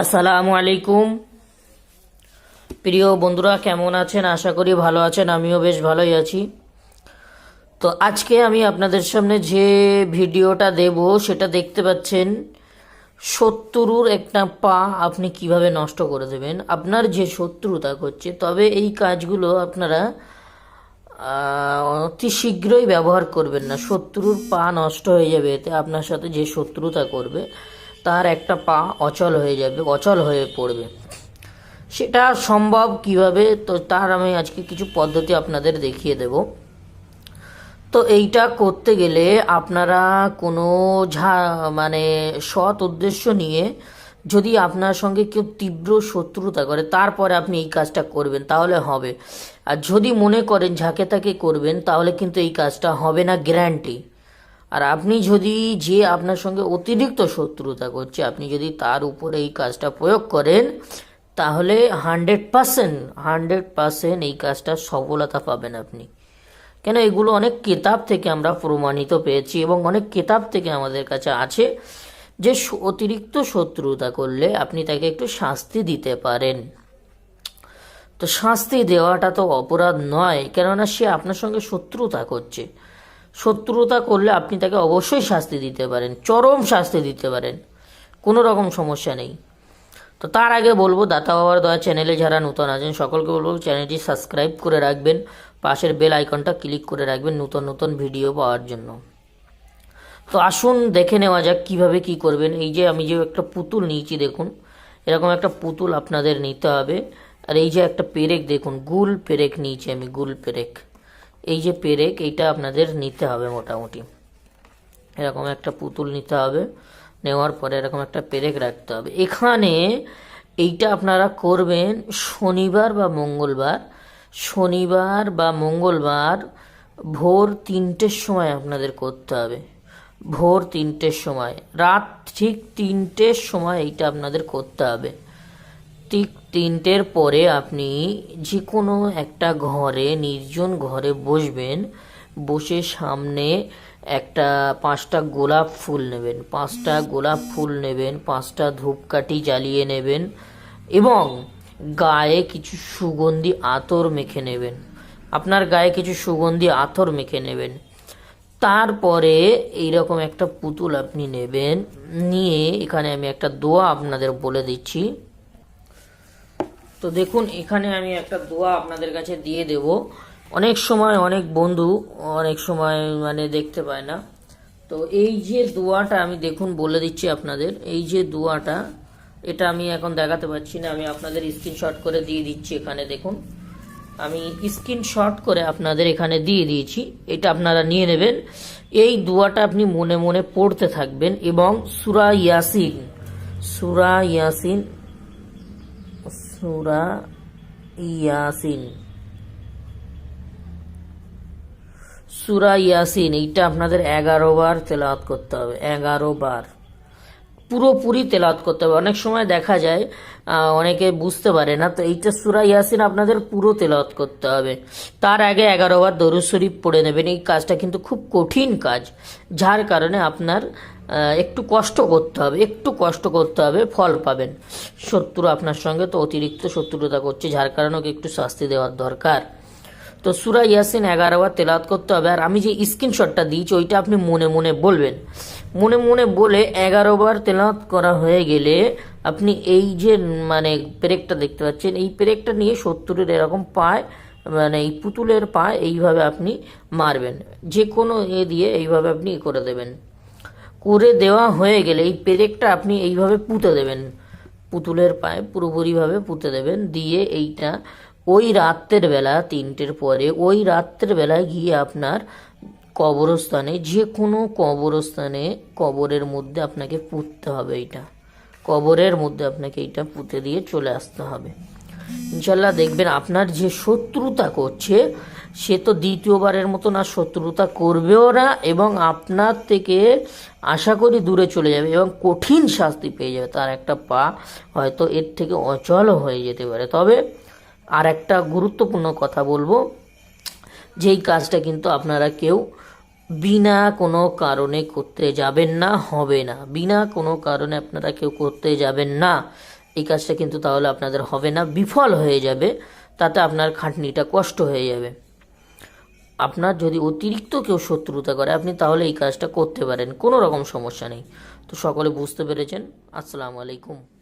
আসসালামু আলাইকুম। প্রিয় বন্ধুরা, কেমন আছেন? আশা করি ভালো আছেন, আমিও বেশ ভালোই আছি। তো আজকে আমি আপনাদের সামনে যে ভিডিওটা দেব, সেটা দেখতে পাচ্ছেন, শত্রুর একটা পা আপনি কীভাবে নষ্ট করে দেবেন, আপনার যে শত্রুতা করছে, তবে এই কাজগুলো আপনারা অতি শীঘ্রই ব্যবহার করবেন না। শত্রুর পা নষ্ট হয়ে যাবে, এতে আপনার সাথে যে শত্রুতা করবে তার একটা পা অচল হয়ে যাবে, অচল হয়ে পড়বে। সেটা সম্ভব কীভাবে? তো তার আমি আজকে কিছু পদ্ধতি আপনাদের দেখিয়ে দেব। তো এইটা করতে গেলে আপনারা কোনো ঝা মানে সৎ উদ্দেশ্য নিয়ে যদি আপনার সঙ্গে কেউ তীব্র শত্রুতা করে, তারপরে আপনি এই কাজটা করবেন, তাহলে হবে। আর যদি মনে করেন ঝাঁকে তাকে করবেন, তাহলে কিন্তু এই কাজটা হবে না গ্যারান্টি আর আপনি যদি যে আপনার সঙ্গে অতিরিক্ত শত্রুতা করছে, আপনি যদি তার উপরে এই কাজটা প্রয়োগ করেন, তাহলে হান্ড্রেড পার্সেন্ট হান্ড্রেড পার্সেন্ট এই কাজটা সফলতা পাবেন আপনি। কেন এগুলো অনেক কেতাব থেকে আমরা প্রমাণিত পেয়েছি এবং অনেক কেতাব থেকে আমাদের কাছে আছে যে অতিরিক্ত শত্রুতা করলে আপনি তাকে একটু শাস্তি দিতে পারেন। তো শাস্তি দেওয়াটা তো অপরাধ নয়, কেননা সে আপনার সঙ্গে শত্রুতা করছে। শত্রুতা করলে আপনি তাকে অবশ্যই শাস্তি দিতে পারেন, চরম শাস্তি দিতে পারেন, কোনো রকম সমস্যা নেই। তো তার আগে বলব, দাতা বাবার দয়া চ্যানেলে যারা নতুন আছেন, সকলকে বলব চ্যানেলটি সাবস্ক্রাইব করে রাখবেন, পাশের বেল আইকনটা ক্লিক করে রাখবেন নতুন নতুন ভিডিও পাওয়ার জন্য। তো আসুন, দেখে নেওয়া যাক কীভাবে কি করবেন। এই যে আমি যে একটা পুতুল নিয়েছি, দেখুন, এরকম একটা পুতুল আপনাদের নিতে হবে। আর এই যে একটা পেরেক, দেখুন, গুল পেরেক নিয়েছি আমি, গুল পেরেক। এই যে পেরেক, এইটা আপনাদের নিতে হবে মোটামুটি। এরকম একটা পুতুল নিতে হবে, নেওয়ার পরে এরকম একটা পেরেক রাখতে হবে। এখানে এইটা আপনারা করবেন শনিবার বা মঙ্গলবার। শনিবার বা মঙ্গলবার ভোর তিনটের সময় আপনাদের করতে হবে। ভোর তিনটের সময়। রাত ঠিক তিনটের সময় এইটা আপনাদের করতে হবে। ঠিক তিনটের পরে আপনি যে কোনো একটা ঘরে, নির্জন ঘরে বসবেন, বসে সামনে একটা পাঁচটা গোলাপ ফুল নেবেন। পাঁচটা গোলাপ ফুল নেবেন, পাঁচটা ধূপকাঠি জ্বালিয়ে নেবেন এবং গায়ে কিছু সুগন্ধি আতর মেখে নেবেন। আপনার গায়ে কিছু সুগন্ধি আতর মেখে নেবেন। তারপরে এইরকম একটা পুতুল আপনি নেবেন। নিয়ে এখানে আমি একটা দোয়া আপনাদের বলে দিচ্ছি। তো দেখুন, এখানে আমি একটা দোয়া আপনাদের কাছে দিয়ে দেব। অনেক সময় অনেক বন্ধু অনেক সময় মানে দেখতে পায় না। তো এই যে দোয়াটা আমি দেখুন বলে দিচ্ছি আপনাদের, এই যে দোয়াটা, এটা আমি এখন দেখাতে পাচ্ছি না, আমি আপনাদের স্ক্রিনশট করে দিয়ে দিচ্ছি এখানে দেখুন। আমি স্ক্রিনশট করে আপনাদের এখানে দিয়ে দিয়েছি, এটা আপনারা নিয়ে নেবেন। এই দোয়াটা আপনি মনে মনে পড়তে থাকবেন এবং সুরা ইয়াসিন সুরা ইয়াসিন সুরা ইয়াসিন। সুরা ইয়াসিন এইটা আপনাদের এগারো বার তেলাওয়াত করতে হবে এগারো বার। পুরোপুরি তেলাওয়াত করতে হবে। অনেক সময় দেখা যায় অনেকে বুঝতে পারে না, তো এইটা সুরা ইয়াসিন আপনাদের পুরো তেলাওয়াত করতে হবে। তার আগে এগারো বার দরুদ শরীফ পড়ে নেবেন। এই কাজটা কিন্তু খুব কঠিন কাজ, যার কারণে আপনার একটু কষ্ট করতে হবে, একটু কষ্ট করতে হবে, ফল পাবেন। শত্রু আপনার সঙ্গে তো অতিরিক্ত শত্রুতা করছে, যার কারণে একটু শাস্তি দেওয়ার দরকার। তো সুরা ইয়াসিন এগারো বার তেলাওয়াত করতে হবে। আর আমি যে স্ক্রিনশটটা দিয়েছি, ওইটা আপনি মনে মনে বলবেন। মনে মনে বলে এগারো বার তেলাওয়াত করা হয়ে গেলে আপনি এই যে মানে পেরেকটা দেখতে পাচ্ছেন, এই পেরেকটা নিয়ে সত্তরের এরকম পায় মানে এই পুতুলের পা এইভাবে আপনি মারবেন। যে কোনো এ দিয়ে এইভাবে আপনি করে দেবেন। করে দেওয়া হয়ে গেলে এই পেরেকটা আপনি এইভাবে পুঁতে দেবেন। পুতুলের পায়ে পুরোপুরিভাবে পুঁতে দেবেন। দিয়ে এইটা ওই রাত্রের বেলা তিনটের পরে ওই রাত্রের বেলায় গিয়ে আপনার কবরস্থানে, যে কোনো কবরস্থানে কবরের মধ্যে আপনাকে পুঁততে হবে এইটা কবরের মধ্যে আপনাকে এইটা পুঁতে দিয়ে চলে আসতে হবে। ইনশাল্লাহ দেখবেন আপনার যে শত্রুতা করছে, সে তো দ্বিতীয়বারের মতো না শত্রুতা করবেও না এবং আপনার থেকে আশা করি দূরে চলে যাবে এবং কঠিন শাস্তি পেয়ে যাবে। তার একটা পা হয়তো এর থেকে অচল হয়ে যেতে পারে। তবে আর একটা গুরুত্বপূর্ণ কথা বলব, যেই কাজটা কিন্তু আপনারা কেউ বিনা কোনো কারণে করতে যাবেন না, হবে না। বিনা কোনো কারণে আপনারা কেউ করতে যাবেন না। এই কাজটা কিন্তু তাহলে আপনাদের হবে না, বিফল হয়ে যাবে, তাতে আপনার খাটনিটা কষ্ট হয়ে যাবে। আপনার যদি অতিরিক্ত কেউ শত্রুতা করে, আপনি তাহলে এই কাজটা করতে পারেন, কোনো রকম সমস্যা নেই। তো সকলে বুঝতে পেরেছেন? আসসালামু আলাইকুম।